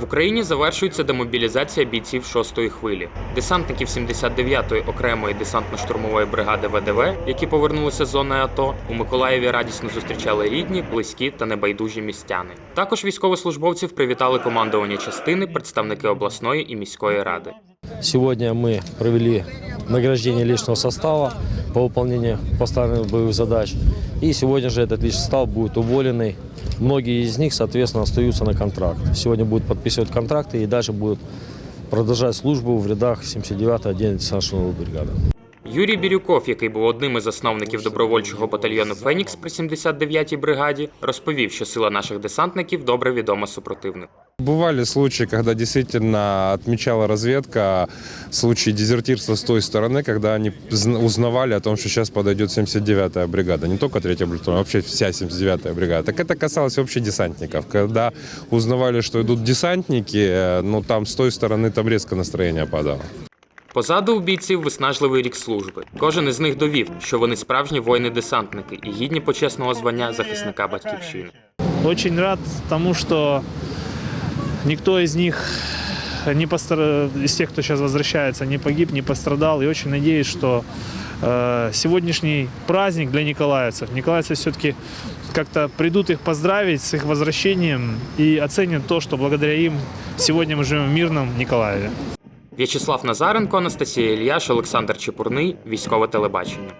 В Україні завершується демобілізація бійців шостої хвилі. Десантників 79-ї окремої десантно-штурмової бригади ВДВ, які повернулися з зони АТО, у Миколаєві радісно зустрічали рідні, близькі та небайдужі містяни. Також військовослужбовців привітали командування частини, представники обласної і міської ради. Сегодня мы провели награждение личного состава по выполнению поставленных боевых задач. И сегодня же этот личный состав будет уволенный. Многие из них, соответственно, остаются на контракт. Сегодня будут подписывать контракты и дальше будут продолжать службу в рядах 79-й отдельной десантной бригады. Юрій Бірюков, який був одним із засновників добровольчого батальйону Фенікс при 79-й бригаді, розповів, що сила наших десантників добре відома супротивнику. Бывали случаи, когда действительно отмечала разведка случаи дезертирства с той стороны, когда они зн- узнавали о том, что сейчас подойдет 79-я бригада. Не только 3-я бригада, а вообще вся 79-я бригада. Так это касалось вообще десантников. Когда узнавали, что идут десантники, э, ну там с той стороны там резко настроение падало. Позаду у бійців виснажливий рік служби. Кожен із них довів, що вони справжні воїни-десантники і гідні почесного звання захисника батьківщини. Очень рад тому, что никто из них не постар... из тех, кто сейчас возвращается, не погиб, не пострадал. И очень надеюсь, что э, сегодняшний праздник для николаевцев, николаевцы все-таки как-то придут их поздравить с их возвращением и оценят то, что благодаря им сегодня мы живем в мирном Николаеве. В'ячеслав Назаренко, Анастасія Ільяш, Олександр Чепурний, військове телебачення.